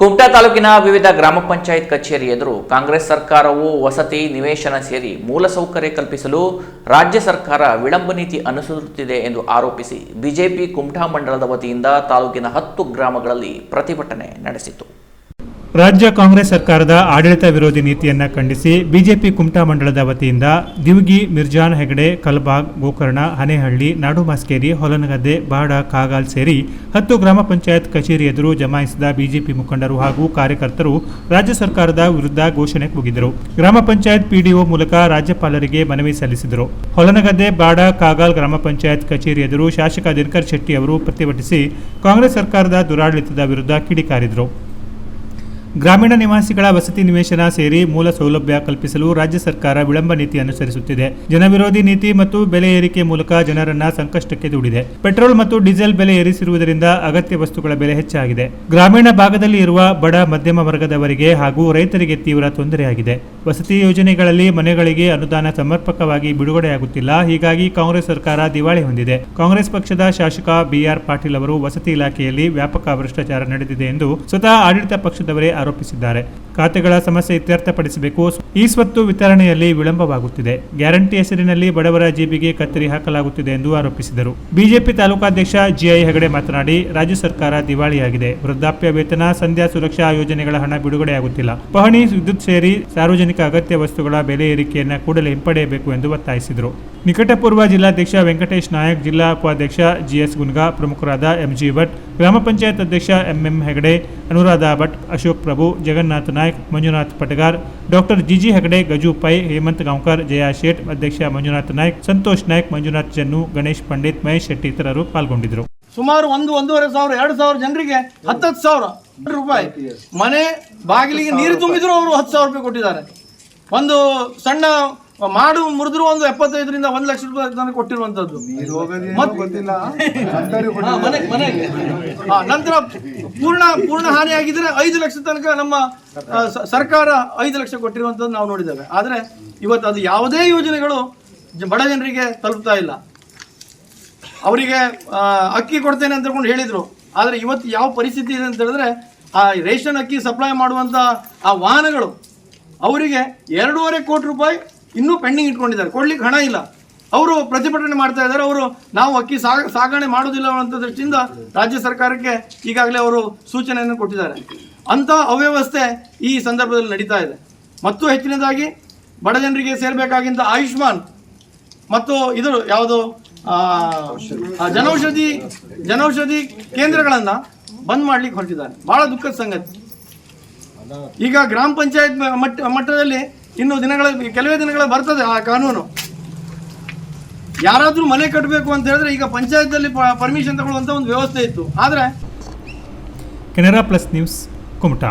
ಕುಮಟಾ ತಾಲೂಕಿನ ವಿವಿಧ ಗ್ರಾಮ ಪಂಚಾಯತ್ ಕಚೇರಿ ಎದುರು ಕಾಂಗ್ರೆಸ್ ಸರ್ಕಾರವು ವಸತಿ ನಿವೇಶನ ಸೇರಿ ಮೂಲಸೌಕರ್ಯ ಕಲ್ಪಿಸಲು ರಾಜ್ಯ ಸರ್ಕಾರ ವಿಳಂಬ ನೀತಿ ಅನುಸರಿಸುತ್ತಿದೆ ಎಂದು ಆರೋಪಿಸಿ ಬಿಜೆಪಿ ಕುಮಟಾ ಮಂಡಲದ ವತಿಯಿಂದ ತಾಲೂಕಿನ ಹತ್ತು ಗ್ರಾಮಗಳಲ್ಲಿ ಪ್ರತಿಭಟನೆ ನಡೆಸಿತು ರಾಜ್ಯ ಕಾಂಗ್ರೆಸ್ ಸರ್ಕಾರದ ಆಡಳಿತ ವಿರೋಧಿ ನೀತಿಯನ್ನು ಖಂಡಿಸಿ ಬಿಜೆಪಿ ಕುಮಟಾ ಮಂಡಳದ ವತಿಯಿಂದ ದಿವಗಿ ಮಿರ್ಜಾನ್ ಹೆಗಡೆ ಕಲ್ಬಾಗ್ ಗೋಕರ್ಣ, ಹನೇಹಳ್ಳಿ ನಾಡುಮಾಸ್ಕೇರಿ ಹೊಲನಗದ್ದೆ, ಬಾಡ, ಕಾಗಾಲ್ ಸೇರಿ ಹತ್ತು ಗ್ರಾಮ ಪಂಚಾಯತ್ ಕಚೇರಿ ಎದುರು ಜಮಾಯಿಸಿದ ಬಿಜೆಪಿ ಮುಖಂಡರು ಹಾಗೂ ಕಾರ್ಯಕರ್ತರು ರಾಜ್ಯ ಸರ್ಕಾರದ ವಿರುದ್ಧ ಘೋಷಣೆ ಕೂಗಿದರು. ಗ್ರಾಮ ಪಂಚಾಯತ್ ಪಿಡಿಒ ಮೂಲಕ ರಾಜ್ಯಪಾಲರಿಗೆ ಮನವಿ ಸಲ್ಲಿಸಿದರು. ಹೊಲನಗದ್ದೆ, ಬಾಡ, ಕಾಗಾಲ್ ಗ್ರಾಮ ಪಂಚಾಯತ್ ಕಚೇರಿ ಎದುರು ಶಾಸಕ ದಿನಕರ್ ಶೆಟ್ಟಿ ಅವರು ಪ್ರತಿಭಟಿಸಿ ಕಾಂಗ್ರೆಸ್ ಸರ್ಕಾರದ ದುರಾಡಳಿತದ ವಿರುದ್ಧ ಕಿಡಿಕಾರಿದರು. ಗ್ರಾಮೀಣ ನಿವಾಸಿಗಳ ವಸತಿ ನಿವೇಶನ ಸೇರಿ ಮೂಲ ಸೌಲಭ್ಯ ಕಲ್ಪಿಸಲು ರಾಜ್ಯ ಸರ್ಕಾರ ವಿಳಂಬ ನೀತಿ ಅನುಸರಿಸುತ್ತಿದೆ. ಜನವಿರೋಧಿ ನೀತಿ ಮತ್ತು ಬೆಲೆ ಏರಿಕೆ ಮೂಲಕ ಜನರನ್ನ ಸಂಕಷ್ಟಕ್ಕೆ ದೂಡಿದೆ. ಪೆಟ್ರೋಲ್ ಮತ್ತು ಡೀಸೆಲ್ ಬೆಲೆ ಏರಿಸಿರುವುದರಿಂದ ಅಗತ್ಯ ವಸ್ತುಗಳ ಬೆಲೆ ಹೆಚ್ಚಾಗಿದೆ. ಗ್ರಾಮೀಣ ಭಾಗದಲ್ಲಿ ಇರುವ ಬಡ, ಮಧ್ಯಮ ವರ್ಗದವರಿಗೆ ಹಾಗೂ ರೈತರಿಗೆ ತೀವ್ರ ತೊಂದರೆಯಾಗಿದೆ. ವಸತಿ ಯೋಜನೆಗಳಲ್ಲಿ ಮನೆಗಳಿಗೆ ಅನುದಾನ ಸಮರ್ಪಕವಾಗಿ ಬಿಡುಗಡೆಯಾಗುತ್ತಿಲ್ಲ. ಹೀಗಾಗಿ ಕಾಂಗ್ರೆಸ್ ಸರ್ಕಾರ ದಿವಾಳಿ ಹೊಂದಿದೆ. ಕಾಂಗ್ರೆಸ್ ಪಕ್ಷದ ಶಾಸಕ ಬಿಆರ್ ಪಾಟೀಲ್ ಅವರು ವಸತಿ ಇಲಾಖೆಯಲ್ಲಿ ವ್ಯಾಪಕ ಭ್ರಷ್ಟಾಚಾರ ನಡೆದಿದೆ ಎಂದು ಸ್ವತಃ ಆಡಳಿತ ಪಕ್ಷದವರೇ ಆರೋಪಿಸಿದ್ದಾರೆ. ಖಾತೆಗಳ ಸಮಸ್ಯೆ ಇತ್ಯರ್ಥಪಡಿಸಬೇಕು. ಈ ಸ್ವತ್ತು ವಿತರಣೆಯಲ್ಲಿ ವಿಳಂಬವಾಗುತ್ತಿದೆ. ಗ್ಯಾರಂಟಿ ಹೆಸರಿನಲ್ಲಿ ಬಡವರ ಜೇಬಿಗೆ ಕತ್ತರಿ ಹಾಕಲಾಗುತ್ತಿದೆ ಎಂದು ಆರೋಪಿಸಿದರು. ಬಿಜೆಪಿ ತಾಲೂಕಾಧ್ಯಕ್ಷ ಜಿಐ ಹೆಗಡೆ ಮಾತನಾಡಿ, ರಾಜ್ಯ ಸರ್ಕಾರ ದಿವಾಳಿಯಾಗಿದೆ. ವೃದ್ಧಾಪ್ಯ ವೇತನ, ಸಂಧ್ಯಾ ಸುರಕ್ಷಾ ಯೋಜನೆಗಳ ಹಣ ಬಿಡುಗಡೆಯಾಗುತ್ತಿಲ್ಲ. ಪಹಣಿ ವಿದ್ಯುತ್ ಸೇರಿ ಸಾರ್ವಜನಿಕ ಅಗತ್ಯ ವಸ್ತುಗಳ ಬೆಲೆ ಏರಿಕೆಯನ್ನು ಕೂಡಲೇ ಹಿಂಪಡೆಯಬೇಕು ಎಂದು ಒತ್ತಾಯಿಸಿದರು. ನಿಕಟಪೂರ್ವ ಜಿಲ್ಲಾಧ್ಯಕ್ಷ ವೆಂಕಟೇಶ್ ನಾಯಕ್, ಜಿಲ್ಲಾ ಉಪಾಧ್ಯಕ್ಷ ಜಿಎಸ್ ಗುನ್ಗಾ, ಪ್ರಮುಖರಾದ ಎಂಜಿ ಭಟ್ ಗ್ರಾಮ ಪಂಚಾಯತ್ ಅಧ್ಯಕ್ಷ M M Hegde, Anuradha Bhat, Ashok Prabhu, Jagannath Nayak, Manjunath Patagar, doctor G G Hegde, Gaju Pai, Hemant Gaonkar, Jaya Shet, ಅಧ್ಯಕ್ಷ ಮಂಜುನಾಥ್ ನಾಯ್ಕ್, ಸಂತೋಷ್ ನಾಯ್ಕ್, ಮಂಜುನಾಥ್ ಜನ್ನು, ಗಣೇಶ್ ಪಂಡಿತ್, ಮಹೇಶ್ ಶೆಟ್ಟಿ ಇತರರು ಪಾಲ್ಗೊಂಡಿದ್ದರು. ಸುಮಾರು ಒಂದು ಒಂದೂವರೆ ಸಾವಿರ, ಎರಡು ಸಾವಿರ ಜನರಿಗೆ ಹತ್ತತ್ತು ಸಾವಿರ ರೂಪಾಯಿ ಮನೆ, ಬಾಗಿಲಿಗೆ ನೀರು ತುಂಬಿದ್ರು ಅವರು ಹತ್ತು ಸಾವಿರ ರೂಪಾಯಿ ಕೊಟ್ಟಿದ್ದಾರೆ. ಒಂದು ಸಣ್ಣ ಮಾಡು ಮುರಿದ್ರು ಒಂದು ಎಪ್ಪತ್ತೈದರಿಂದ ಒಂದ್ ಲಕ್ಷ ರೂಪಾಯಿ ತನಕ ಕೊಟ್ಟಿರುವಂತದ್ದು. ನಂತರ ಪೂರ್ಣ ಪೂರ್ಣ ಹಾನಿ ಆಗಿದ್ರೆ ಐದು ಲಕ್ಷ ತನಕ ನಮ್ಮ ಸರ್ಕಾರ ಐದು ಲಕ್ಷ ಕೊಟ್ಟಿರುವಂತದ್ದು ನಾವು ನೋಡಿದ್ದೇವೆ. ಆದ್ರೆ ಇವತ್ತು ಅದು ಯಾವುದೇ ಯೋಜನೆಗಳು ಬಡ ಜನರಿಗೆ ತಲುಪ್ತಾ ಇಲ್ಲ. ಅವರಿಗೆ ಅಕ್ಕಿ ಕೊಡ್ತೇನೆ ಅಂತ ಕೊಂಡು ಹೇಳಿದ್ರು. ಆದರೆ ಇವತ್ತು ಯಾವ ಪರಿಸ್ಥಿತಿ ಇದೆ ಅಂತ ಹೇಳಿದ್ರೆ ಆ ರೇಷನ್ ಅಕ್ಕಿ ಸಪ್ಲೈ ಮಾಡುವಂತ ಆ ವಾಹನಗಳು ಅವರಿಗೆ ಎರಡೂವರೆ ಕೋಟಿ ರೂಪಾಯಿ ಇನ್ನೂ ಪೆಂಡಿಂಗ್ ಇಟ್ಕೊಂಡಿದ್ದಾರೆ. ಕೊಡ್ಲಿಕ್ಕೆ ಹಣ ಇಲ್ಲ. ಅವರು ಪ್ರತಿಭಟನೆ ಮಾಡ್ತಾ ಇದ್ದಾರೆ. ಅವರು ನಾವು ಅಕ್ಕಿ ಸಾಗ, ಸಾಗಣೆ ಮಾಡೋದಿಲ್ಲ ಅನ್ನೋ ದೃಷ್ಟಿಯಿಂದ ರಾಜ್ಯ ಸರ್ಕಾರಕ್ಕೆ ಈಗಾಗಲೇ ಅವರು ಸೂಚನೆಯನ್ನು ಕೊಟ್ಟಿದ್ದಾರೆ. ಅಂಥ ಅವ್ಯವಸ್ಥೆ ಈ ಸಂದರ್ಭದಲ್ಲಿ ನಡೀತಾ ಇದೆ. ಮತ್ತು ಹೆಚ್ಚಿನದಾಗಿ ಬಡ ಜನರಿಗೆ ಸೇರಬೇಕಾಗಿಂತ ಆಯುಷ್ಮಾನ್ ಮತ್ತು ಇದು ಯಾವುದು ಜನೌಷಧಿ ಜನೌಷಧಿ ಕೇಂದ್ರಗಳನ್ನು ಬಂದ್ ಮಾಡ್ಲಿಕ್ಕೆ ಹೊರಟಿದ್ದಾರೆ. ಬಹಳ ದುಃಖದ ಸಂಗತಿ. ಈಗ ಗ್ರಾಮ ಪಂಚಾಯತ್ ಮಟ್ಟ, ಮಟ್ಟದಲ್ಲಿ ಇನ್ನು ದಿನಗಳ, ಕೆಲವೇ ದಿನಗಳ ಬರ್ತದೆ ಆ ಕಾನೂನು. ಯಾರಾದರೂ ಮನೆ ಕಟ್ಟಬೇಕು ಅಂತ ಹೇಳಿದ್ರೆ ಈಗ ಪಂಚಾಯತ್ನಲ್ಲಿ ಪರ್ಮಿಷನ್ ತಗೊಳ್ಳುವಂತ ಒಂದು ವ್ಯವಸ್ಥೆ ಇತ್ತು. ಆದರೆ ಕೆನರಾ ಪ್ಲಸ್ ನ್ಯೂಸ್ ಕುಮಟಾ.